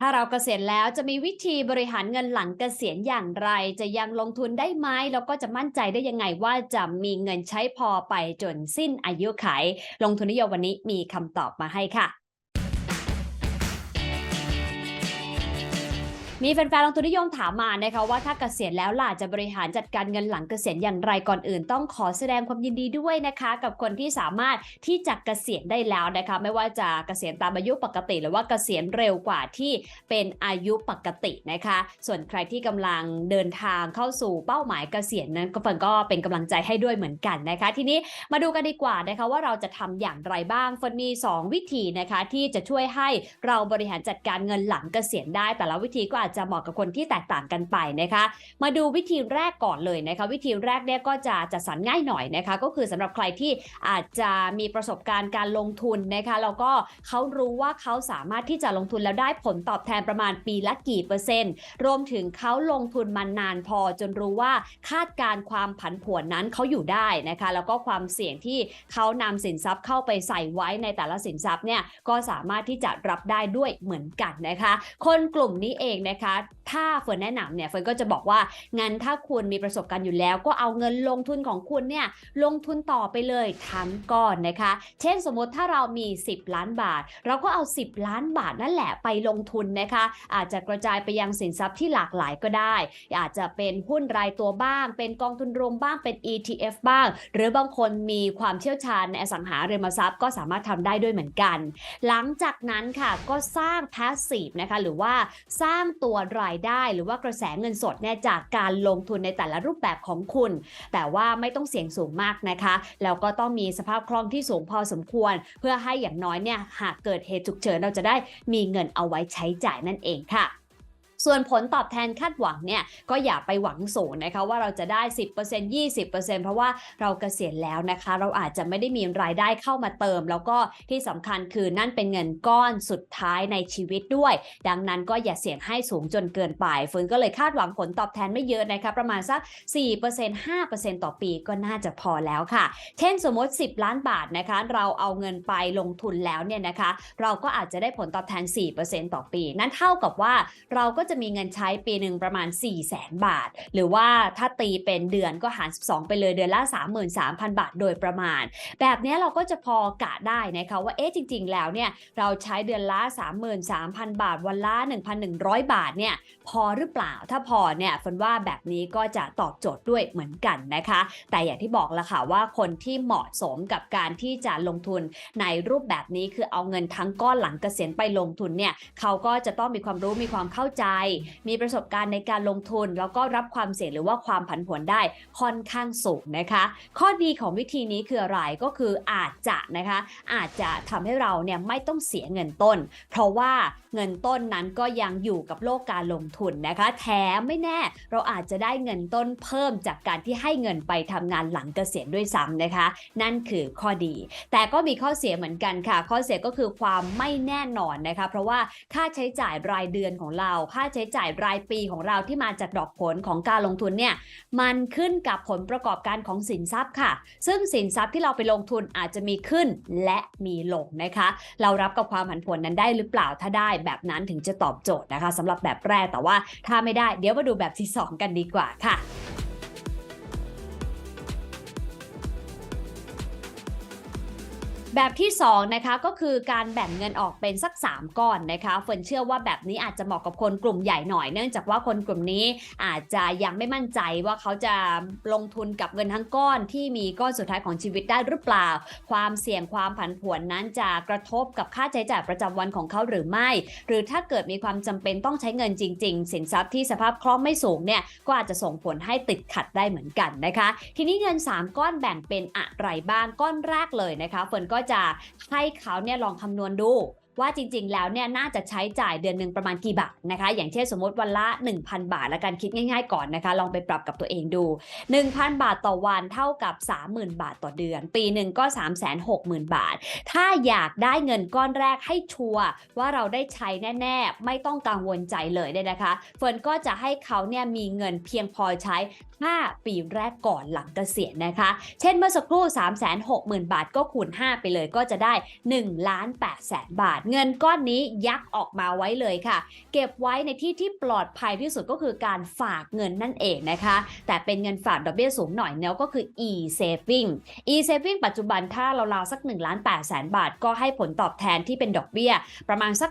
ถ้าเราเกษียณแล้วจะมีวิธีบริหารเงินหลังเกษียณอย่างไร จะยังลงทุนได้ไหมแล้วก็จะมั่นใจได้ยังไงว่าจะมีเงินใช้พอไปจนสิ้นอายุไข ลงทุนนิยมวันนี้มีคำตอบมาให้ค่ะ มีแฟนๆลงทุนนิยมถามมานะคะว่าถ้าเกษียณแล้วล่ะจะบริหารจัดการเงินหลังเกษียณอย่างไรก่อนอื่น ต้องขอแสดงความยินดีด้วยนะคะ กับคนที่สามารถที่จะเกษียณได้แล้วนะคะ ไม่ว่าจะเกษียณตามอายุปกติ หรือว่าเกษียณเร็วกว่าที่เป็นอายุปกตินะคะ ส่วนใครที่กำลังเดินทางเข้าสู่เป้าหมายเกษียณนั้นก็ฟังก็เป็นกำลังใจให้ด้วยเหมือนกันนะคะ ทีนี้มาดูกันดีกว่านะคะว่าเราจะทำอย่างไรบ้างฝนมี 2 วิธีนะคะที่จะช่วยให้เราบริหารจัดการเงินหลังเกษียณได้แต่ละวิธีก็อาจจะเหมาะกับคนที่แตกต่างกันไปนะคะ มาดูวิธีแรกก่อนเลยนะคะ วิธีแรกเนี่ยก็จะจัดสรรง่ายหน่อยนะคะ ก็คือสำหรับใครที่อาจจะมีประสบการณ์การลงทุนนะคะแล้วก็เขารู้ว่าเขาสามารถที่จะลงทุนแล้วได้ผลตอบแทนประมาณปีละกี่เปอร์เซ็นต์ รวมถึงเขาลงทุนมานานพอจนรู้ว่าคาดการความผันผวนนั้นเขาอยู่ได้นะคะ แล้วก็ความเสี่ยงที่เขานำสินทรัพย์เข้าไปใส่ไว้ในแต่ละสินทรัพย์เนี่ยก็สามารถที่จะรับได้ด้วยเหมือนกันนะคะ คนกลุ่มนี้เองนะคะถ้าเฟิร์นแนะนำเนี่ยเฟิร์นก็จะบอกว่างั้นถ้าคุณมีประสบการณ์อยู่แล้ว ก็เอาเงินลงทุนของคุณเนี่ยลงทุนต่อไปเลยทั้งก้อนนะคะ เช่นสมมติถ้าเรามี 10 ล้านบาท เราก็เอา 10 ล้านบาทนั่นแหละไปลงทุนนะคะ อาจจะกระจายไปยังสินทรัพย์ที่หลากหลายก็ได้ อาจจะเป็นหุ้นรายตัวบ้าง เป็นกองทุนรวมบ้างเป็น ETF บ้าง หรือบางคนมีความเชี่ยวชาญในอสังหาริมทรัพย์ก็สามารถทำได้ด้วยเหมือนกัน หลังจากนั้นค่ะก็สร้าง passive นะคะหรือว่าสร้างตัวัวรายได้ หรือว่ากระแสเงินสดเนี่ยจากการลงทุนในแต่ละรูปแบบของคุณ แต่ว่าไม่ต้องเสี่ยงสูงมากนะคะแล้วก็ต้องมีสภาพคล่องที่สูงพอสมควร เพื่อให้อย่างน้อยเนี่ยหากเกิดเหตุฉุกเฉินเราจะได้มีเงินเอาไว้ใช้จ่ายนั่นเองค่ะ ส่วนผลตอบแทนคาดหวังเนี่ยก็อย่าไปหวังสูงนะคะว่าเราจะได้ 10% 20%เพราะว่าเราเกษียณแล้วนะคะ เราอาจจะไม่ได้มีรายได้เข้ามาเติม แล้วก็ที่สำคัญคือนั่นเป็นเงินก้อนสุดท้ายในชีวิตด้วย ดังนั้นก็อย่าเสี่ยงให้สูงจนเกินไปฝืนก็เลยคาดหวังผลตอบแทนไม่เยอะนะคะประมาณสัก 4% 5%ต่อปีก็น่าจะพอแล้วค่ะ เช่นสมมติ 10 ล้านบาทนะคะ เราเอาเงินไปลงทุนแล้วเนี่ยนะคะ เราก็อาจจะได้ผลตอบแทน 4%ต่อปี นั่นเท่ากับว่าเราก็จะมีเงินใช้ปีหนึ่งประมาณ 4 0 0แสนบาท หรือว่าถ้าตีเป็นเดือนก็หาร 12 ไปเลยเดือนละ 33,000 บาทโดยประมาณ แบบนี้เราก็จะพอกะได้นะคะว่าเอ๊ะจริง ๆ แล้วเนี่ยเราใช้เดือนละ 33,000 บาทวันละ 1,100 บาทเนี่ยพอหรือเปล่าถ้าพอเนี่ยฝนว่าแบบนี้ก็จะตอบโจทย์ด้วยเหมือนกันนะคะ แต่อย่างที่บอกละค่ะว่าคนที่เหมาะสมกับการที่จะลงทุนในรูปแบบนี้คือเอาเงินทั้งก้อนหลังเกษียณไปลงทุนเนี่ยเขาก็จะต้องมีความรู้มีความเข้าใจมีประสบการณ์ในการลงทุน แล้วก็รับความเสี่ยงหรือว่าความผันผวนได้ค่อนข้างสูงนะคะ ข้อดีของวิธีนี้คืออะไรก็คืออาจจะนะคะ อาจจะทำให้เราเนี่ยไม่ต้องเสียเงินต้น เพราะว่าเงินต้นนั้นก็ยังอยู่กับโลกการลงทุนนะคะ แถมไม่แน่ เราอาจจะได้เงินต้นเพิ่มจากการที่ให้เงินไปทำงานหลังเกษียณด้วยซ้ำนะคะ นั่นคือข้อดี แต่ก็มีข้อเสียเหมือนกันค่ะ ข้อเสียก็คือความไม่แน่นอนนะคะ เพราะว่าค่าใช้จ่ายรายเดือนของเราค่าใช้จ่ายรายปีของเราที่มาจากดอกผลของการลงทุนเนี่ยมันขึ้นกับผลประกอบการของสินทรัพย์ค่ะ ซึ่งสินทรัพย์ที่เราไปลงทุนอาจจะมีขึ้นและมีลงนะคะ เรารับกับความผันผวนนั้นได้หรือเปล่าถ้าได้แบบนั้นถึงจะตอบโจทย์นะคะสำหรับแบบแรกแต่ว่าถ้าไม่ได้เดี๋ยวมาดูแบบที่ 2 กันดีกว่าค่ะ แบบที่2นะคะก็คือการแบ่งเงินออกเป็นสัก 3 ก้อนนะคะเฟิร์นเชื่อว่าแบบนี้อาจจะเหมาะกับคนกลุ่มใหญ่หน่อย เนื่องจากว่าคนกลุ่มนี้อาจจะยังไม่มั่นใจว่าเขาจะลงทุนกับเงินทั้งก้อนที่มีก้อนสุดท้ายของชีวิตได้หรือเปล่า ความเสี่ยงความผันผวนนั้นจะกระทบกับค่าใช้จ่ายประจำวันของเขาหรือไม่ หรือถ้าเกิดมีความจำเป็นต้องใช้เงินจริง ๆ สินทรัพย์ที่สภาพคล่องไม่สูงเนี่ยก็อาจจะส่งผลให้ติดขัดได้เหมือนกันนะคะ ทีนี้เงิน 3 ก้อนแบ่งเป็นอะไรบ้างก้อนแรกเลยนะคะเฟิร์นก็็จะให้เขาเนี่ยลองคำนวณดูว่าจริงๆ แล้วเนี่ยน่าจะใช้จ่ายเดือนหนึ่งประมาณกี่บาทนะคะ อย่างเช่นสมมติวันละ 1,000 บาท แล้วกันคิดง่ายๆ ก่อนนะคะ ลองไปปรับกับตัวเองดู 1,000 บาทต่อวันเท่ากับ 30,000 บาทต่อเดือน ปีหนึ่งก็ 360,000 บาท ถ้าอยากได้เงินก้อนแรกให้ชัวร์ว่าเราได้ใช้แน่ๆ ไม่ต้องกังวลใจเลยเนี่ยนะคะ เฟิร์นก็จะให้เขาเนี่ยมีเงินเพียงพอใช้ 5 ปีแรกก่อนหลังเกษียณนะคะ เช่นเมื่อสักครู่ 360,000 บาทก็คูณ 5 ไปเลยก็จะได้1ล้าน8แสนบาท เงินก้อนนี้ยักออกมาไว้เลยค่ะ เก็บไว้ในที่ที่ปลอดภัยที่สุดก็คือการฝากเงินนั่นเองนะคะ แต่เป็นเงินฝากดอกเบี้ยสูงหน่อยเนาะก็คือ e-saving e-saving ปัจจุบันถ้าเราราวๆสัก1ล้าน8แสนบาท ก็ให้ผลตอบแทนที่เป็นดอกเบี้ย ประมาณสัก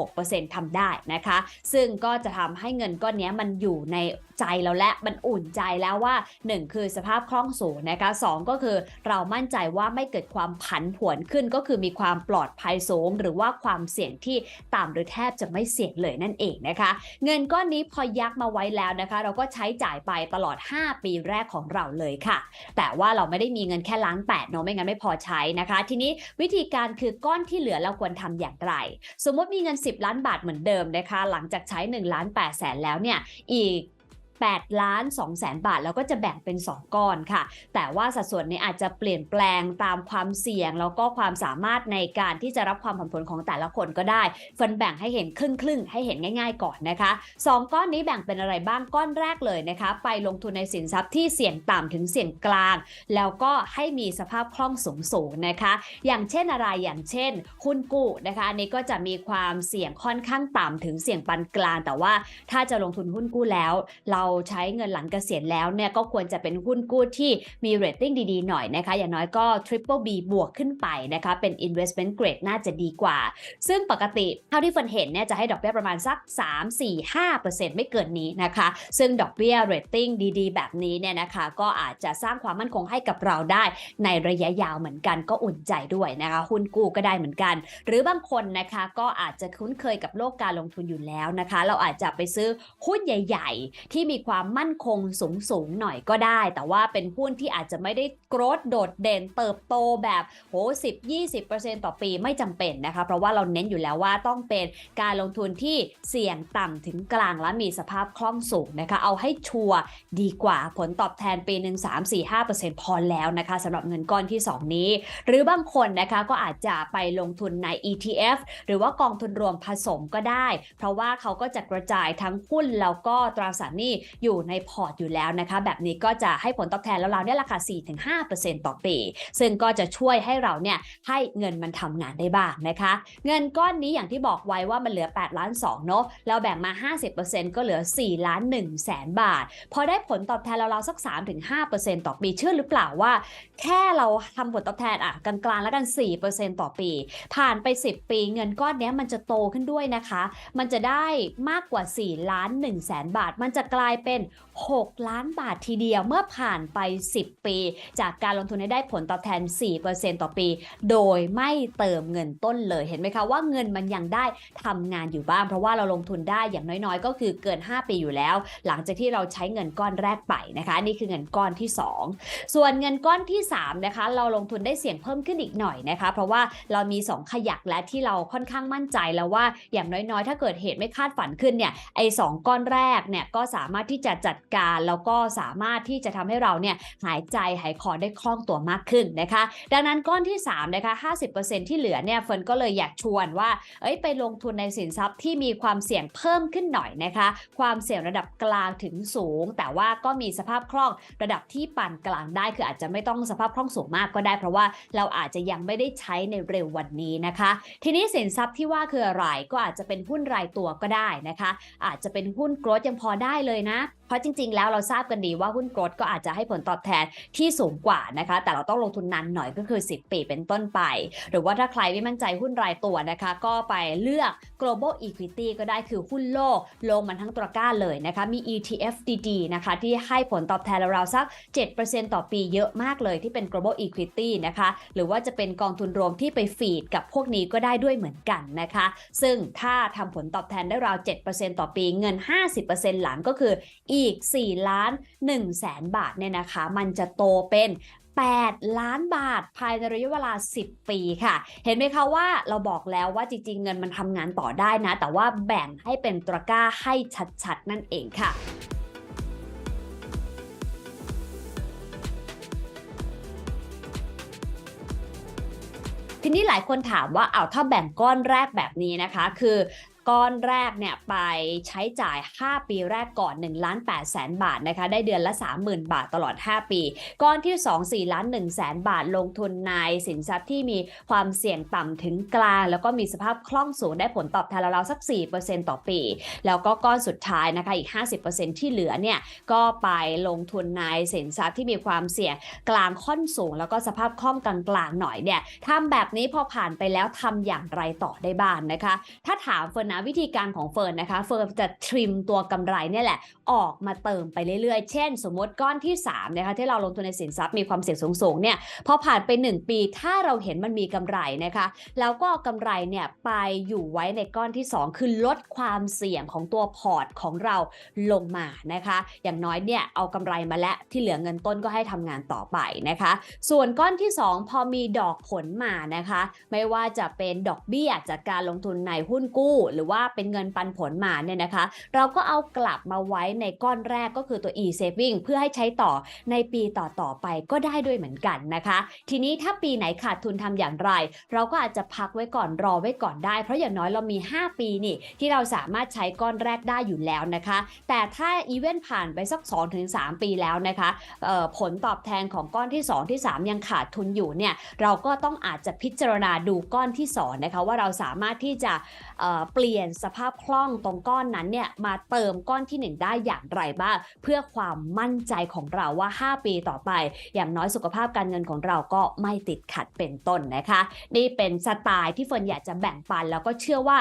1.6%ทำได้นะคะ ซึ่งก็จะทำให้เงินก้อนนี้มันอยู่ในใจเราและมันอุ่นใจแล้วว่า 1 คือสภาพคล่องสูงนะคะ2ก็คือเรามั่นใจว่าไม่เกิดความผันผวนขึ้น ก็คือมีความปลอดภัยสูง หรือว่าความเสี่ยงที่ต่ำหรือแทบจะไม่เสี่ยงเลยนั่นเองนะคะ เงินก้อนนี้พอยักมาไว้แล้วนะคะ เราก็ใช้จ่ายไปตลอด 5 ปีแรกของเราเลยค่ะ แต่ว่าเราไม่ได้มีเงินแค่ล้านแปดเนาะไม่งั้นไม่พอใช้นะคะ ทีนี้วิธีการคือก้อนที่เหลือเราควรทำอย่างไร สมมติมีเงิน 10 ล้านบาทเหมือนเดิมนะคะ หลังจากใช้1ล้าน8แสนแล้วเนี่ยอีก 8 ล้าน2แสนบาท แล้วก็จะแบ่งเป็น 2 ก้อนค่ะ แต่ว่าสัดส่วนนี้อาจจะเปลี่ยนแปลงตามความเสี่ยง แล้วก็ความสามารถในการที่จะรับความผันผวนของแต่ละคนก็ได้ฟันแบ่งให้เห็นครึ่งครึ่งๆให้เห็นง่าย ๆ ก่อนนะคะ 2 ก้อนนี้แบ่งเป็นอะไรบ้างก้อนแรกเลยนะคะ ไปลงทุนในสินทรัพย์ที่เสี่ยงต่ำถึงเสี่ยงกลาง แล้วก็ให้มีสภาพคล่องสูงสูงๆนะคะ อย่างเช่นอะไรอย่างเช่นหุ้นกู้นะคะอันนี้ก็จะมีความเสี่ยงค่อนข้างต่ำถึงเสี่ยงปานกลาง แต่ว่าถ้าจะลงทุนหุ้นกู้แล้ว เราใช้เงินหลังเกษียณแล้วเนี่ยก็ควรจะเป็นหุ้นกู้ที่มีเรตติ้งดีๆหน่อยนะคะ อย่างน้อยก็ Triple B บวกขึ้นไปนะคะ เป็น investment grade น่าจะดีกว่า ซึ่งปกติเท่าที่ฝนเห็นเนี่ยจะให้ดอกเบี้ยประมาณสัก 3 4 5 ไม่เกินนี้นะคะ ซึ่งดอกเบี้ยเรตติ้งดีๆ แบบนี้เนี่ยนะคะ ก็อาจจะสร้างความมั่นคงให้กับเราได้ในระยะยาวเหมือนกันก็อุ่นใจด้วยนะคะ หุ้นกู้ก็ได้เหมือนกัน หรือบางคนนะคะก็อาจจะคุ้นเคยกับโลกการลงทุนอยู่แล้วนะคะ เราอาจจะไปซื้อหุ้นใหญ่ ๆ ที่มีความมั่นคงสูงๆหน่อยก็ได้ แต่ว่าเป็นหุ้นที่อาจจะไม่ได้โกรดโดดเด่นเติบโตแบบโห10 20%ต่อปีไม่จำเป็นนะคะ เพราะว่าเราเน้นอยู่แล้วว่าต้องเป็นการลงทุนที่เสี่ยงต่ำถึงกลางและมีสภาพคล่องสูงนะคะ เอาให้ชัวร์ดีกว่าผลตอบแทนปีหนึ่ง3 4 5พอแล้วนะคะสำหรับเงินก้อนที่ 2 นี้ หรือบางคนนะคะก็อาจจะไปลงทุนใน ETF หรือว่ากองทุนรวมผสมก็ได้ เพราะว่าเขาก็จะกระจายทั้งหุ้นแล้วก็ตราสารหนี้อยู่ในพอร์ตอยู่แล้วนะคะ แบบนี้ก็จะให้ผลตอบแทนแล้วเราเนี่ยราคา4-5%ต่อปี ซึ่งก็จะช่วยให้เราเนี่ยให้เงินมันทำงานได้บ้างนะคะ เงินก้อนนี้อย่างที่บอกไว้ว่ามันเหลือ8ล้าน2เนาะเราแบ่งมา 50%ก็เหลือ4ล้าน1แสนบาท พอได้ผลตอบแทนเราๆสัก 3-5%ต่อปีเชื่อหรือเปล่าว่า แค่เราทำผลตอบแทนอะกลางๆแล้วกัน 4%ต่อปี ผ่านไป 10 ปีเงินก้อนนี้มันจะโตขึ้นด้วยนะคะ มันจะได้มากกว่า 4 ล้าน1แสนบาท มันจะกลายเป็น 6 ล้านบาททีเดียวเมื่อผ่านไป 10 ปี จากการลงทุนให้ได้ผลตอบแทน 4%ต่อปี โดยไม่เติมเงินต้นเลยเห็นไหมคะว่าเงินมันยังได้ทำงานอยู่บ้าง เพราะว่าเราลงทุนได้อย่างน้อยๆ ก็คือเกิน 5 ปีอยู่แล้ว หลังจากที่เราใช้เงินก้อนแรกไปนะคะ นี่คือเงินก้อนที่ 2 ส่วนเงินก้อนที่3นะคะเราลงทุนได้เสี่ยงเพิ่มขึ้นอีกหน่อยนะคะ เพราะว่าเรามี 2 ขยักและที่เราค่อนข้างมั่นใจแล้วว่าอย่างน้อยๆ ถ้าเกิดเหตุไม่คาดฝันขึ้นเนี่ยไอ้สองก้อนแรกเนี่ยก็สามารถที่จะจัดการแล้วก็สามารถที่จะทำให้เราเนี่ยหายใจหายคอได้คล่องตัวมากขึ้นนะคะ ดังนั้นก้อนที่3นะคะ50%ที่เหลือเนี่ยเฟิร์นก็เลยอยากชวนว่าเอ้ยไปลงทุนในสินทรัพย์ที่มีความเสี่ยงเพิ่มขึ้นหน่อยนะคะ ความเสี่ยงระดับกลางถึงสูง แต่ว่าก็มีสภาพคล่องระดับที่ปานกลางได้ คืออาจจะไม่ต้องสภาพคล่องสูงมากก็ได้ เพราะว่าเราอาจจะยังไม่ได้ใช้ในเร็ววันนี้นะคะ ทีนี้สินทรัพย์ที่ว่าคืออะไรก็อาจจะเป็นหุ้นรายตัวก็ได้นะคะ อาจจะเป็นหุ้นโกรดยังพอได้เลยนะเพ ราะจริง ๆ แล้วเราทราบกันดีว่าหุ้นโกรดก็อาจจะให้ผลตอบแทนที่สูงกว่านะคะ แต่เราต้องลงทุนนานหน่อยก็คือ 10 ปีเป็นต้นไป หรือว่าถ้าใครไม่มั่นใจหุ้นรายตัวนะคะ ก็ไปเลือก global equity ก็ได้คือหุ้นโลก ลงมันทั้งตระก้าเลยนะคะ มี ETF ดีๆนะคะ ที่ให้ผลตอบแทนราวๆสัก 7%ต่อปีเยอะมากเลยที่เป็น global equity นะคะ หรือว่าจะเป็นกองทุนรวมที่ไปฟีดกับพวกนี้ก็ได้ด้วยเหมือนกันนะคะ ซึ่งถ้าทำผลตอบแทนได้ราว 7%ต่อปีเงิน 50%หลังก็คืออีก4ล้าน1แสนบาทเนี่ยนะคะ มันจะโตเป็น8 ล้านบาทภายในระยะเวลา 10 ปีค่ะ เห็นไหมคะว่าเราบอกแล้วว่าจริง ๆ เงินมันทำงานต่อได้นะ แต่ว่าแบ่งให้เป็นตระก้าให้ชัดๆ นั่นเองค่ะทีนี้หลายคนถามว่าเอาถ้าแบ่งก้อนแรกแบบนี้นะคะ คือ ก้อนแรกเนี่ยไปใช้จ่าย 5 ปีแรกก่อน1ล้าน8แสนบาทนะคะ ได้เดือนละ 30,000 บาทตลอด 5 ปี ก้อนที่ 2 4ล้าน1แสนบาทลงทุนในสินทรัพย์ที่มีความเสี่ยงต่ำถึงกลาง แล้วก็มีสภาพคล่องสูงได้ผลตอบแทนราวๆสัก 4%ต่อปี แล้วก็ก้อนสุดท้ายนะคะอีก 50%ที่เหลือเนี่ยก็ไปลงทุนในสินทรัพย์ที่มีความเสี่ยงกลางค่อนสูง แล้วก็สภาพคล่องกลางๆหน่อยเนี่ยทำแบบนี้พอผ่านไปแล้วทำอย่างไรต่อได้บ้างนะคะ ถ้าถามเฟิร์นนะวิธีการของเฟิร์นนะคะ เฟิร์นจะทริมตัวกำไรเนี่ยแหละ ออกมาเติมไปเรื่อยๆ เช่น สมมติก้อนที่3นะคะที่เราลงทุนในสินทรัพย์มีความเสี่ยงสูงๆเนี่ยพอผ่านไป 1 ปีถ้าเราเห็นมันมีกำไรนะคะแล้วก็เอากำไรเนี่ยไปอยู่ไว้ในก้อนที่ 2 คือลดความเสี่ยงของตัวพอร์ตของเราลงมานะคะ อย่างน้อยเนี่ยเอากำไรมาแล้วที่เหลือเงินต้นก็ให้ทำงานต่อไปนะคะ ส่วนก้อนที่ 2 พอมีดอกผลมานะคะ ไม่ว่าจะเป็นดอกเบี้ยจากการลงทุนในหุ้นกู้หรือว่าเป็นเงินปันผลมาเนี่ยนะคะ เราก็เอากลับมาไว้ในก้อนแรกก็คือตัว e-saving เพื่อให้ใช้ต่อในปีต่อๆไปก็ได้ด้วยเหมือนกันนะคะ ทีนี้ถ้าปีไหนขาดทุนทำอย่างไร เราก็อาจจะพักไว้ก่อนรอไว้ก่อนได้ เพราะอย่างน้อยเรามี 5 ปีนี่ ที่เราสามารถใช้ก้อนแรกได้อยู่แล้วนะคะ แต่ถ้าอีเวนต์ผ่านไปสัก 2-3 ปีแล้วนะคะผลตอบแทนของก้อนที่ 2 ที่ 3 ยังขาดทุนอยู่เนี่ยเราก็ต้องอาจจะพิจารณาดูก้อนที่2นะคะว่าเราสามารถที่จะเอ่อเปลี่ยนสภาพคล่องตรงก้อนนั้นเนี่ยมาเติมก้อนทีหนึ่1 ได้อย่างไรบ้าง เพื่อความมั่นใจของเราว่า 5 ปีต่อไป อย่างน้อยสุขภาพการเงินของเราก็ไม่ติดขัดเป็นต้นนะคะ นี่เป็นสไตล์ที่เฟิร์นอยากจะแบ่งปัน แล้วก็เชื่อว่า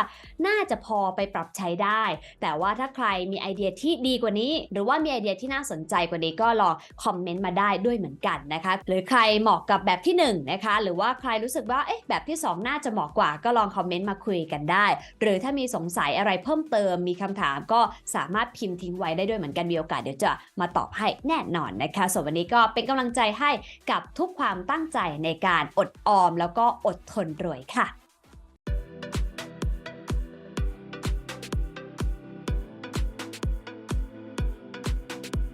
น่าจะพอไปปรับใช้ได้ แต่ว่าถ้าใครมีไอเดียที่ดีกว่านี้ หรือว่ามีไอเดียที่น่าสนใจกว่านี้ก็ลองคอมเมนต์มาได้ด้วยเหมือนกันนะคะ หรือใครเหมาะกับแบบที่1นนะคะหรือว่าใครรู้สึกว่าเอ๊ะแบบที่ 2 น่าจะเหมาะกว่าก็ลองคอมเมนต์มาคุยกันได้ หรือถ้ามีมีสงสัยอะไรเพิ่มเติมมีคำถามก็สามารถพิมพ์ทิ้งไว้ได้ด้วยเหมือนกันมีโอกาสเดี๋ยวจะมาตอบให้แน่นอนนะคะส่วนวันนี้ก็เป็นกำลังใจให้กับทุกความตั้งใจในการอดออมแล้วก็อดทนรวยค่ะ